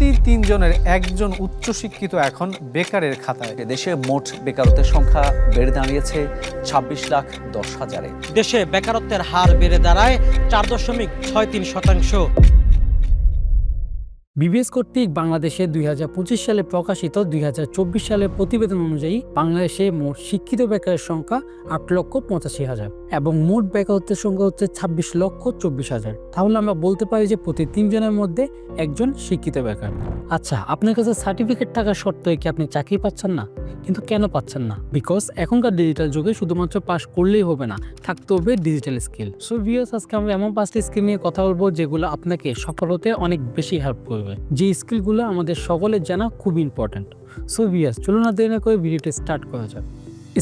প্রতি তিনজনের একজন উচ্চশিক্ষিত এখন বেকারের খাতায়। দেশে মোট বেকারত্বের সংখ্যা বেড়ে দাঁড়িয়েছে ছাব্বিশ লাখ দশ হাজারে। দেশে বেকারত্বের হার বেড়ে দাঁড়ায় চার দশমিক ছয় তিন শতাংশ। বিবিএস কর্তৃক বাংলাদেশে দুই হাজার পঁচিশ সালে প্রকাশিত দুই সালের প্রতিবেদন অনুযায়ী বাংলাদেশে মোট শিক্ষিত বেকারের সংখ্যা আট লক্ষ পঁচাশি হাজার এবং মোট বেকারত্বের সংখ্যা হচ্ছে ছাব্বিশ লক্ষ চব্বিশ হাজার। তাহলে আমরা বলতে পারি যে প্রতি তিনজনের মধ্যে একজন শিক্ষিত বেকার। আচ্ছা আপনার কাছে সার্টিফিকেট থাকা সত্ত্বেও কি আপনি চাকরি পাচ্ছেন না? কিন্তু কেন পাচ্ছেন না? বিকজ এখনকার ডিজিটাল যুগে শুধুমাত্র পাস করলেই হবে না, থাকতে হবে ডিজিটাল স্কিল সো ভিউয়ার্স আজকে আমরা এমন পাঁচটি স্কিল নিয়ে কথা বলব যেগুলো আপনাকে সফল হতে অনেক বেশি হেল্প করবে। যে স্কিলগুলো আমাদের সকলের জানা খুব ইম্পর্ট্যান্ট সো ভিয়াস চলুন না দেরি না করে ভিডিওটা স্টার্ট করা যাক।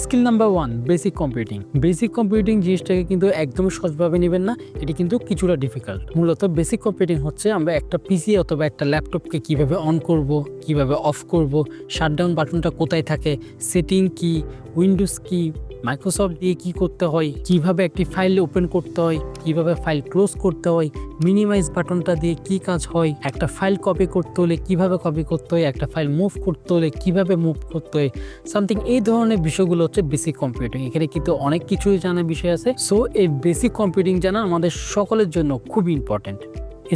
Skill number one basic computing basic computing জিনিসটাকে কিন্তু একদমই সহজভাবে নেবেন না। এটি কিন্তু কিছুটা ডিফিকাল্ট মূলত বেসিক কম্পিউটিং হচ্ছে আমরা একটা পিসি অথবা একটা ল্যাপটপকে কীভাবে অন করব, কীভাবে অফ করব শাটডাউন বাটনটা কোথায় থাকে সেটিং কি উইন্ডোজ কি মাইক্রোসফট দিয়ে কি করতে হয়, কীভাবে একটি ফাইল ওপেন করতে হয়, কীভাবে ফাইল ক্লোজ করতে হয় মিনিমাইজ বাটনটা দিয়ে কি কাজ হয়, একটা ফাইল কপি করতে হলে কীভাবে কপি করতে হয়, একটা ফাইল মুভ করতে হলে কীভাবে মুভ করতে হয় সামথিং এই ধরনের বিষয়গুলো হচ্ছে বেসিক কম্পিউটিং এখানে কিন্তু অনেক কিছুই জানার বিষয় আছে। সো এই বেসিক কম্পিউটিং জানা আমাদের সকলের জন্য খুব ইম্পর্ট্যান্ট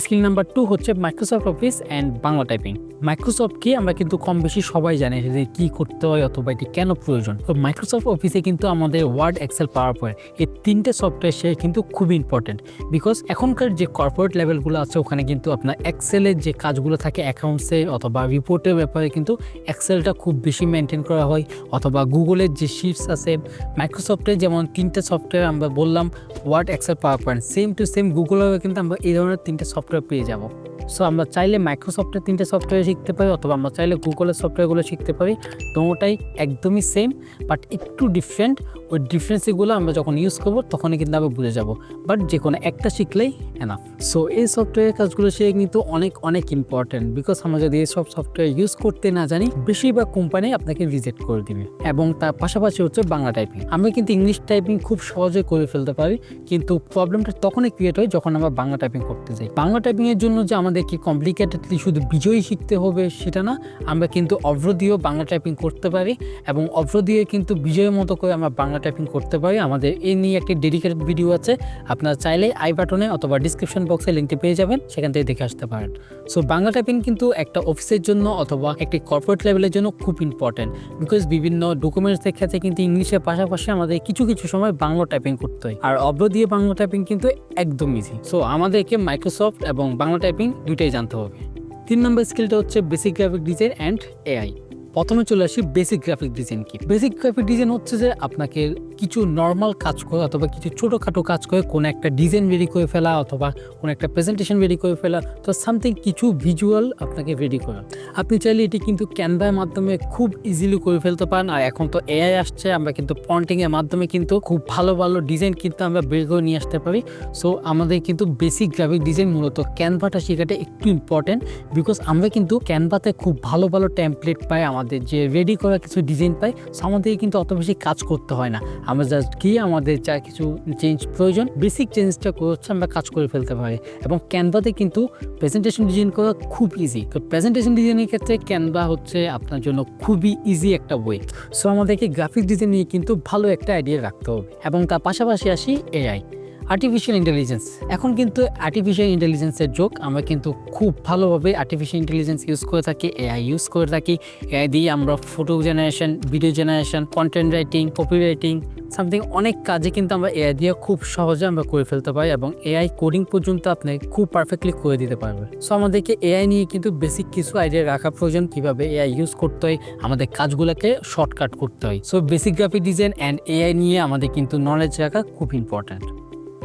স্কিল নাম্বার টু হচ্ছে Microsoft Office and Bangla typing মাইক্রোসফটকে আমরা কিন্তু কম বেশি সবাই জানি যে কী করতে হয় অথবা এটি কেন প্রয়োজন। তো মাইক্রোসফট অফিসে কিন্তু আমাদের ওয়ার্ড এক্সেল পাওয়ার পয়েন্ট এই তিনটে সফটওয়্যার সে কিন্তু খুবই ইম্পর্টেন্ট বিকজ এখনকার যে কর্পোরেট লেভেলগুলো আছে, ওখানে কিন্তু আপনার এক্সেলের যে কাজগুলো থাকে অ্যাকাউন্টসে অথবা রিপোর্টের ব্যাপারে কিন্তু এক্সেলটা খুব বেশি মেনটেন করা হয় অথবা গুগলের যে শিটস আছে মাইক্রোসফটের যেমন তিনটে সফটওয়্যার আমরা বললাম Word Excel PowerPoint same to same গুগলেও কিন্তু আমরা এই ধরনের তিনটে সফটওয়্যার পেয়ে যাব। সো আমরা চাইলে মাইক্রোসফটের তিনটে সফটওয়্যার শিখতে পারি অথবা আমরা চাইলে গুগলের সফটওয়্যারগুলো শিখতে পারি। দুটোটাই একদমই সেম বাট একটু ডিফারেন্ট ওই ডিফারেন্সগুলো আমরা যখন ইউজ করব, তখনই কিন্তু আমরা বুঝে যাব। বাট যে কোনো একটা শিখলেই এনাফ সো এই সফটওয়্যার কাজগুলো শিখে কিন্তু অনেক অনেক ইম্পর্টেন্ট বিকজ আমরা যদি এইসব সফটওয়্যার ইউজ করতে না জানি, বেশিরভাগ কোম্পানি আপনাকে রিজেক্ট করে দিবে। এবং তার পাশাপাশি হচ্ছে বাংলা টাইপিং আমরা কিন্তু ইংলিশ টাইপিং খুব সহজে করে ফেলতে পারি। কিন্তু প্রবলেমটা তখনই ক্রিয়েট হয় যখন আমরা বাংলা টাইপিং করতে যাই। বাংলা টাইপিং টাইপিংয়ের জন্য যে আমাদেরকে কমপ্লিকেটেডলি শুধু বিজয়ী শিখতে হবে সেটা না, আমরা কিন্তু অভ্র দিয়েও বাংলা টাইপিং করতে পারি এবং অভ্র দিয়ে কিন্তু বিজয়ের মতো করে আমরা বাংলা টাইপিং করতে পারি। আমাদের এই নিয়ে একটি ডেডিকেটেড ভিডিও আছে, আপনারা চাইলে আই বাটনে অথবা ডিসক্রিপশন বক্সে লিঙ্কটি পেয়ে যাবেন, সেখান থেকে দেখে আসতে পারেন। সো বাংলা টাইপিং কিন্তু একটা অফিসের জন্য অথবা একটি কর্পোরেট লেভেলের জন্য খুব ইম্পর্টেন্ট বিকজ বিভিন্ন ডকুমেন্টসের ক্ষেত্রে কিন্তু ইংলিশের পাশাপাশি আমাদের কিছু কিছু সময় বাংলা টাইপিং করতে হয়। আর অব্র দিয়ে বাংলা টাইপিং কিন্তু একদম ইজি সো আমাদেরকে মাইক্রোসফট এবং বাংলা টাইপিং দুইটাই জানতে হবে। তিন নম্বর স্কিলটা হচ্ছে basic graphic design and AI প্রথমে চলে আসি বেসিক গ্রাফিক ডিজাইন কি? বেসিক গ্রাফিক ডিজাইন হচ্ছে যে আপনাকে কিছু নর্মাল কাজ করে অথবা কিছু ছোটোখাটো কাজ করে কোনো একটা ডিজাইন রেডি করে ফেলা অথবা কোনো একটা প্রেজেন্টেশন রেডি করে ফেলা, তো সামথিং কিছু ভিজুয়াল আপনাকে রেডি করা। আপনি চাইলে এটি কিন্তু ক্যানভার মাধ্যমে খুব ইজিলি করে ফেলতে পারেন। আর এখন তো এআই আসছে, আমরা কিন্তু পন্টিংয়ের মাধ্যমে কিন্তু খুব ভালো ভালো ডিজাইন কিন্তু আমরা বের করে নিয়ে আসতে পারি। সো আমাদের কিন্তু বেসিক গ্রাফিক ডিজাইন মূলত ক্যানভাটা শেখাটা একটু ইম্পর্টেন্ট বিকজ আমরা কিন্তু ক্যানভাতে খুব ভালো ভালো টেমপ্লেট পাই আমাদের যে রেডি করা কিছু ডিজাইন পাই আমাদের কিন্তু অত বেশি কাজ করতে হয় না। আমরা জাস্ট গিয়ে আমাদের যা কিছু চেঞ্জ প্রয়োজন বেসিক চেঞ্জটা করছে আমরা কাজ করে ফেলতে পারি। এবং ক্যানভাতে কিন্তু প্রেজেন্টেশন ডিজাইন করা খুব ইজি তো প্রেজেন্টেশন ডিজাইনের ক্ষেত্রে ক্যানভা হচ্ছে আপনার জন্য খুবই ইজি একটা বই সো আমাদেরকে গ্রাফিক ডিজাইন নিয়ে কিন্তু ভালো একটা আইডিয়া রাখতে হবে। এবং তার পাশাপাশি আসি এআই আর্টিফিশিয়াল ইন্টেলিজেন্স এখন কিন্তু আর্টিফিশিয়াল ইন্টেলিজেন্সের যোগ। আমরা কিন্তু খুব ভালোভাবে আর্টিফিশিয়াল ইন্টেলিজেন্স ইউজ করে থাকি এআই ইউজ করে থাকি। এআই দিয়ে আমরা photo generation video generation content writing copy writing something অনেক কাজে কিন্তু আমরা এআই দিয়ে খুব সহজে আমরা করে ফেলতে পারি এবং এআই কোডিং পর্যন্ত আপনি খুব পারফেক্টলি করে দিতে পারবে সো আমাদেরকে এআই নিয়ে কিন্তু বেসিক কিছু আইডিয়া রাখা প্রয়োজন, কীভাবে এআই ইউজ করতে হয়, আমাদের কাজগুলোকে শর্টকাট করতে হয়। So basic graphic design and AI নিয়ে আমাদের কিন্তু নলেজ রাখা খুব ইম্পর্ট্যান্ট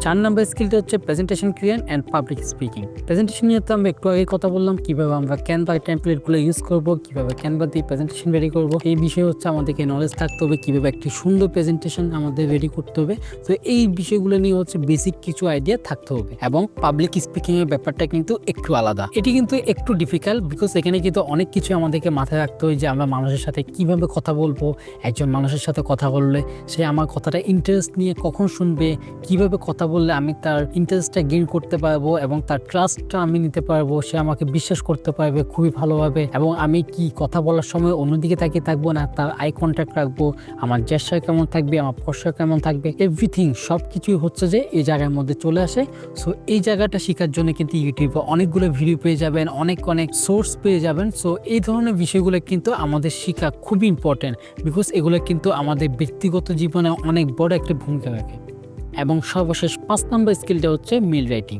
চার নম্বর স্কিলটা হচ্ছে presentation create and public speaking presentation নিয়ে তো আমরা একটু আগে কথা বললাম, কীভাবে আমরা ক্যানভা টেমপ্লেটগুলো ইউজ করব, কীভাবে ক্যানভা দিয়ে প্রেজেন্টেশন রেডি করব। এই বিষয়ে হচ্ছে আমাদেরকে নলেজ থাকতে হবে, কীভাবে একটি সুন্দর প্রেজেন্টেশন আমাদের রেডি করতে হবে। তো এই বিষয়গুলো নিয়ে হচ্ছে বেসিক কিছু আইডিয়া থাকতে হবে এবং পাবলিক স্পিকিং এর ব্যাপারটা কিন্তু একটু আলাদা। এটি কিন্তু একটু ডিফিকাল্ট বিকজ এখানে কিন্তু অনেক কিছু আমাদেরকে মাথায় রাখতে হয় যে আমরা মানুষের সাথে কীভাবে কথা বলব, একজন মানুষের সাথে কথা বললে সে আমার কথাটা ইন্টারেস্ট নিয়ে কখন শুনবে, কীভাবে কথা বললে আমি তার ইন্টারেস্টটা গেইন করতে পারব এবং তার ট্রাস্টটা আমি নিতে পারব, সে আমাকে বিশ্বাস করতে পারবে খুবই ভালোভাবে এবং আমি কি কথা বলার সময় অন্যদিকে তাকিয়ে থাকব না, তার আই কন্ট্যাক্ট রাখব, আমার জেস্টার কেমন থাকবে, আমার পশ্চার কেমন থাকবে এভরিথিং সব কিছুই হচ্ছে যে এই জায়গার মধ্যে চলে আসে। সো এই জায়গাটা শেখার জন্য কিন্তু ইউটিউবে অনেকগুলো ভিডিও পেয়ে যাবেন, অনেক অনেক সোর্স পেয়ে যাবেন। সো এই ধরনের বিষয়গুলো কিন্তু আমাদের শেখা খুবই ইম্পর্টেন্ট বিকজ এগুলো কিন্তু আমাদের ব্যক্তিগত জীবনে অনেক বড় একটা ভূমিকা রাখে। এবং সর্বশেষ পাঁচ নম্বর স্কিলটা হচ্ছে মেল রাইটিং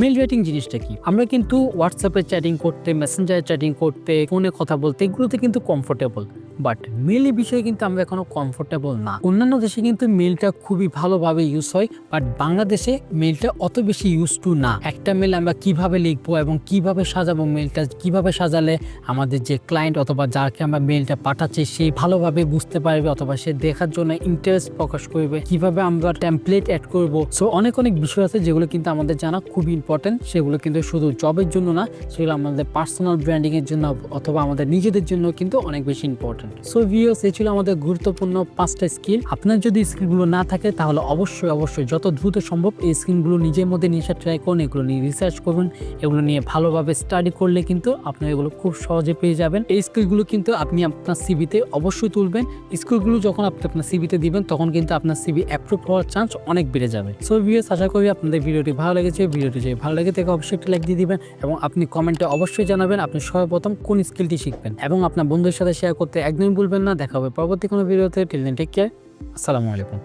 মেল রাইটিং জিনিসটা কি? আমরা কিন্তু হোয়াটসঅ্যাপে চ্যাটিং করতে মেসেঞ্জারে চ্যাটিং করতে ফোনে কথা বলতে, এগুলোতে কিন্তু কমফোর্টেবল বাট মেলের বিষয়ে কিন্তু আমরা এখনও কমফোর্টেবল না। অন্যান্য দেশে কিন্তু মেলটা খুবই ভালোভাবে ইউজ হয় বাট বাংলাদেশে মেলটা অত বেশি ইউজ টু না। একটা মেল আমরা কীভাবে লিখব এবং কীভাবে সাজাবো মেলটা কীভাবে সাজালে আমাদের যে ক্লায়েন্ট অথবা যাকে আমরা মেলটা পাঠাচ্ছি, সে ভালোভাবে বুঝতে পারবে অথবা সে দেখার জন্য ইন্টারেস্ট প্রকাশ করবে, কীভাবে আমরা টেমপ্লেট অ্যাড করব। সো অনেক অনেক বিষয় আছে যেগুলো কিন্তু আমাদের জানা খুবই ইম্পর্টেন্ট সেগুলো কিন্তু শুধু জবের জন্য না, সেগুলো আমাদের পার্সোনাল ব্র্যান্ডিংয়ের জন্য অথবা আমাদের নিজেদের জন্য কিন্তু অনেক বেশি ইম্পর্টেন্ট সো ভিউস এই ছিল আমাদের গুরুত্বপূর্ণ পাঁচটা স্কিল আপনার যদি স্কিলগুলো না থাকে, তাহলে অবশ্যই অবশ্যই যত দ্রুত সম্ভব এই স্কিলগুলো নিজের মধ্যে নিয়ে ট্রাই করুন, এগুলো নিয়ে রিসার্চ করুন, এগুলো নিয়ে ভালোভাবে স্টাডি করলে কিন্তু আপনি এগুলো খুব সহজে পেয়ে যাবেন। এই স্কিলগুলো কিন্তু আপনি আপনার সিবিতে অবশ্যই তুলবেন। স্কিলগুলো যখন আপনি আপনার সিবিতে দিবেন, তখন কিন্তু আপনার সিবি অ্যাপ্রুভ হওয়ার চান্স অনেক বেড়ে যাবে। সো ভিউস আশা করি আপনাদের ভিডিওটি ভালো লেগেছে। ভিডিওটি যদি ভালো লেগে থাকে, অবশ্যই একটা লাইক দিয়ে দিবেন এবং আপনি কমেন্টে অবশ্যই জানাবেন আপনি সর্বপ্রথম কোন স্কিলটি শিখবেন এবং আপনার বন্ধুদের সাথে শেয়ার করতে একদমই ভুলবেন না দেখা হবে পরবর্তী কোনো ভিডিওতে। টিল দেন টেক কেয়ার আসসালামু আলাইকুম।